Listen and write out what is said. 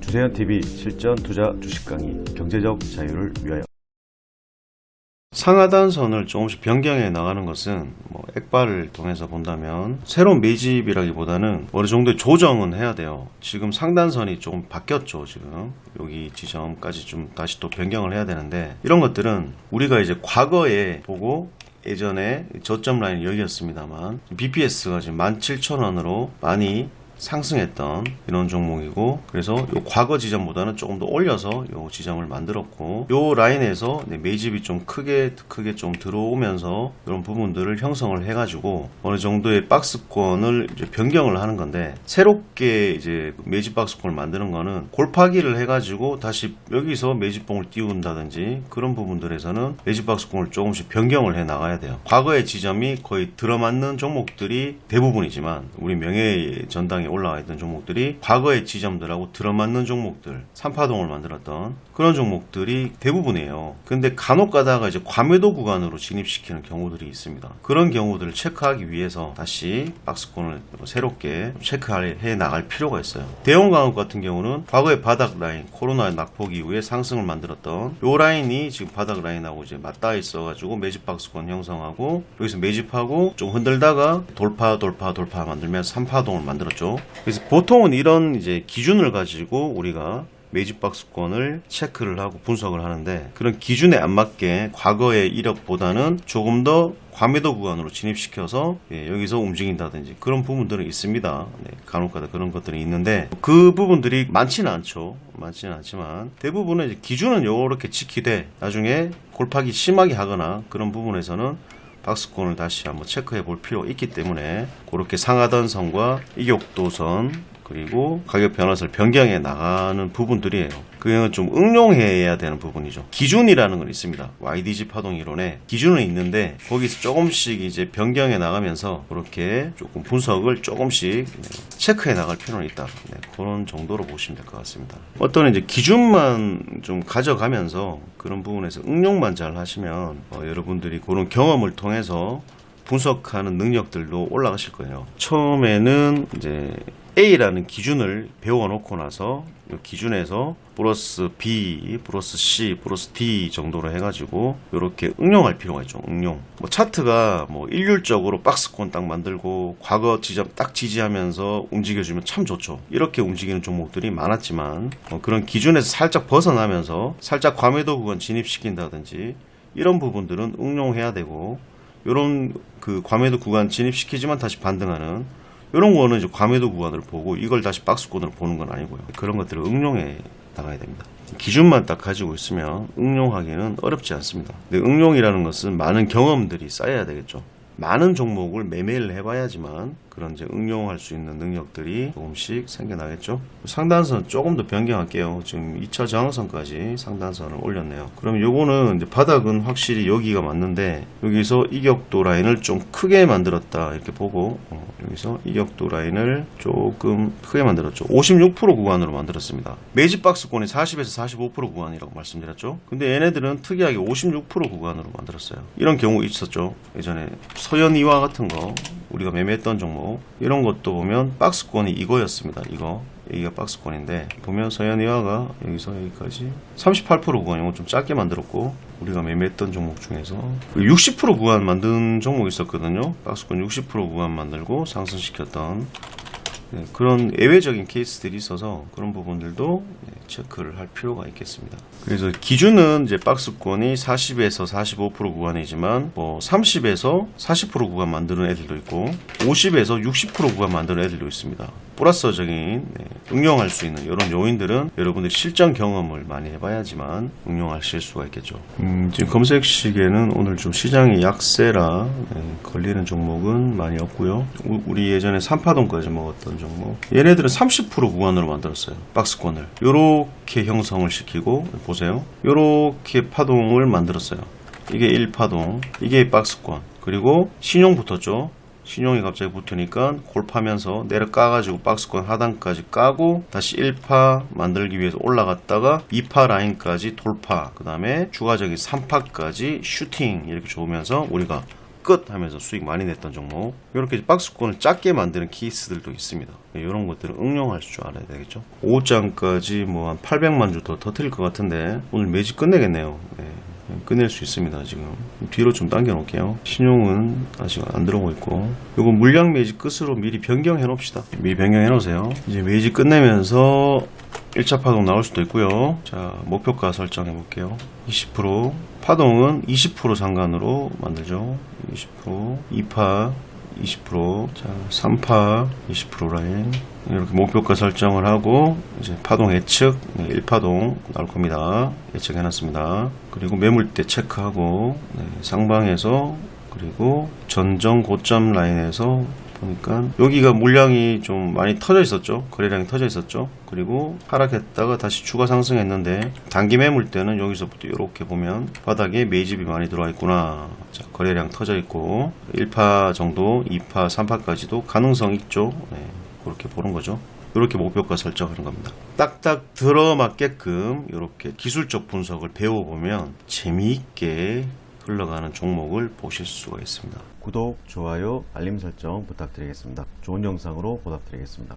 주세현 TV 실전 투자 주식 강의 경제적 자유를 위하여 상하단 선을 조금씩 변경해 나가는 것은 뭐 액발을 통해서 본다면 새로운 매집이라기보다는 어느 정도의 조정은 해야 돼요. 지금 상단선이 조금 바뀌었죠. 지금 여기 지점까지 좀 다시 또 변경을 해야 되는데 이런 것들은 우리가 이제 과거에 보고 예전에 저점 라인 여기였습니다만 BPS가 지금 17,000원으로 많이 상승했던 이런 종목이고 그래서 요 과거 지점보다는 조금 더 올려서 요 지점을 만들었고 요 라인에서 네, 매집이 좀 크게 크게 좀 들어오면서 이런 부분들을 형성을 해가지고 어느 정도의 박스권을 이제 변경을 하는 건데 새롭게 이제 매집 박스권을 만드는 거는 골파기를 해가지고 다시 여기서 매집봉을 띄운다든지 그런 부분들에서는 매집 박스권을 조금씩 변경을 해 나가야 돼요. 과거의 지점이 거의 들어맞는 종목들이 대부분이지만 우리 명예 전당에 올라와 있던 종목들이 과거의 지점들하고 들어맞는 종목들, 삼파동을 만들었던 그런 종목들이 대부분이에요. 근데 간혹 가다가 이제 과매도 구간으로 진입시키는 경우들이 있습니다. 그런 경우들을 체크하기 위해서 다시 박스권을 새롭게 체크해 나갈 필요가 있어요. 대형 강업 같은 경우는 과거의 바닥 라인, 코로나 낙폭 이후에 상승을 만들었던 요 라인이 지금 바닥 라인하고 이제 맞닿아 있어가지고 매집 박스권 형성하고 여기서 매집하고 좀 흔들다가 돌파, 돌파, 돌파 만들면서 3파동을 만들었죠. 그래서 보통은 이런 이제 기준을 가지고 우리가 매집 박스권을 체크를 하고 분석을 하는데 그런 기준에 안 맞게 과거의 이력보다는 조금 더 과매도 구간으로 진입시켜서 예, 여기서 움직인다든지 그런 부분들은 있습니다. 네, 간혹가다 그런 것들이 있는데 그 부분들이 많지는 않죠. 많지는 않지만 대부분은 이제 기준은 요렇게 지키되 나중에 골파기 심하게 하거나 그런 부분에서는 박스권을 다시 한번 체크해 볼 필요가 있기 때문에 그렇게 상하단 선과 이격도선 그리고 가격 변화선을 변경해 나가는 부분들이에요. 그건 좀 응용해야 되는 부분이죠. 기준이라는 건 있습니다. YDG 파동 이론에 기준은 있는데 거기서 조금씩 이제 변경해 나가면서 그렇게 조금 분석을 조금씩 네, 체크해 나갈 필요는 있다. 네, 그런 정도로 보시면 될 것 같습니다. 어떤 이제 기준만 좀 가져가면서 그런 부분에서 응용만 잘 하시면 어, 여러분들이 그런 경험을 통해서 분석하는 능력들도 올라가실 거예요. 처음에는 이제 A라는 기준을 배워놓고 나서 이 기준에서 플러스 B, 플러스 C, 플러스 D 정도로 해가지고 이렇게 응용할 필요가 있죠. 응용. 뭐 차트가 뭐 일률적으로 박스권 딱 만들고 과거 지점 딱 지지하면서 움직여주면 참 좋죠. 이렇게 움직이는 종목들이 많았지만 어, 그런 기준에서 살짝 벗어나면서 살짝 과매도 구간 진입시킨다든지 이런 부분들은 응용해야 되고 이런 그 과매도 구간 진입시키지만 다시 반등하는 이런 거는 이제 과매도 구간을 보고 이걸 다시 박스권으로 보는 건 아니고요. 그런 것들을 응용해 나가야 됩니다. 기준만 딱 가지고 있으면 응용하기는 어렵지 않습니다. 근데 응용이라는 것은 많은 경험들이 쌓여야 되겠죠. 많은 종목을 매매를 해봐야지만 그런 이제 응용할 수 있는 능력들이 조금씩 생겨나겠죠. 상단선 조금 더 변경할게요. 지금 2차 저항선까지 상단선을 올렸네요. 그럼 요거는 이제 바닥은 확실히 여기가 맞는데 여기서 이격도 라인을 좀 크게 만들었다 이렇게 보고 어, 여기서 이격도 라인을 조금 크게 만들었죠. 56% 구간으로 만들었습니다. 매집 박스권이 40에서 45% 구간이라고 말씀드렸죠. 근데 얘네들은 특이하게 56% 구간으로 만들었어요. 이런 경우 있었죠. 예전에 서현이와 같은 거 우리가 매매했던 종목 이런 것도 보면 박스권이 이거였습니다. 이거 여기가 박스권인데 보면 서현이와가 여기서 여기까지 38% 구간 이거 좀 짧게 만들었고 우리가 매매했던 종목 중에서 60% 구간 만든 종목 있었거든요. 박스권 60% 구간 만들고 상승시켰던 네, 그런 예외적인 케이스들이 있어서 그런 부분들도 네, 체크를 할 필요가 있겠습니다. 그래서 기준은 이제 박스권이 40에서 45% 구간이지만 뭐 30에서 40% 구간 만드는 애들도 있고 50에서 60% 구간 만드는 애들도 있습니다. 플러스적인 네, 응용할 수 있는 이런 요인들은 여러분들이 실전 경험을 많이 해봐야지만 응용하실 수가 있겠죠. 음, 지금 검색 시계는 오늘 좀 시장이 약세라 네, 걸리는 종목은 많이 없고요. 우- 우리 예전에 3파동까지 먹었던 종목 얘네들은 30% 구간으로 만들었어요. 박스권을 요렇게 형성을 시키고 보세요. 요렇게 파동을 만들었어요. 이게 1파동, 이게 박스권. 그리고 신용 붙었죠. 신용이 갑자기 붙으니까 골파면서 내려 까가지고 박스권 하단까지 까고 다시 1파 만들기 위해서 올라갔다가 2파 라인까지 돌파 그 다음에 추가적인 3파까지 슈팅 이렇게 좋으면서 우리가 끝 하면서 수익 많이 냈던 종목. 이렇게 박스권을 작게 만드는 케이스들도 있습니다. 이런 것들을 응용할 줄 알아야 되겠죠? 5장까지 뭐 한 800만 주 더 터트릴 것 같은데 오늘 매집 끝내겠네요. 네. 끝낼 수 있습니다 지금. 뒤로 좀 당겨 놓을게요. 신용은 아직 안 들어오고 있고. 요거 물량 매집 끝으로 미리 변경해 놓읍시다. 미리 변경해 놓으세요. 이제 매집 끝내면서 1차 파동 나올 수도 있고요. 자 목표가 설정해 볼게요. 20% 파동은 20% 상관으로 만들죠 20% 2파 20%, 자, 3파 20% 라인. 이렇게 목표가 설정을 하고, 이제 파동 예측, 네, 1파동 나올 겁니다. 예측 해놨습니다. 그리고 매물대 체크하고, 네, 상방에서, 그리고 전정 고점 라인에서 보니까 여기가 물량이 좀 많이 터져 있었죠. 거래량이 터져 있었죠. 그리고 하락했다가 다시 추가 상승했는데 단기 매물 때는 여기서부터 이렇게 보면 바닥에 매집이 많이 들어와 있구나. 자, 거래량 터져 있고 1파 정도, 2파, 3파까지도 가능성 있죠. 네, 그렇게 보는 거죠. 이렇게 목표가 설정하는 겁니다. 딱딱 들어맞게끔 이렇게 기술적 분석을 배워보면 재미있게 흘러가는 종목을 보실 수가 있습니다. 구독, 좋아요, 알림 설정 부탁드리겠습니다. 좋은 영상으로 보답드리겠습니다.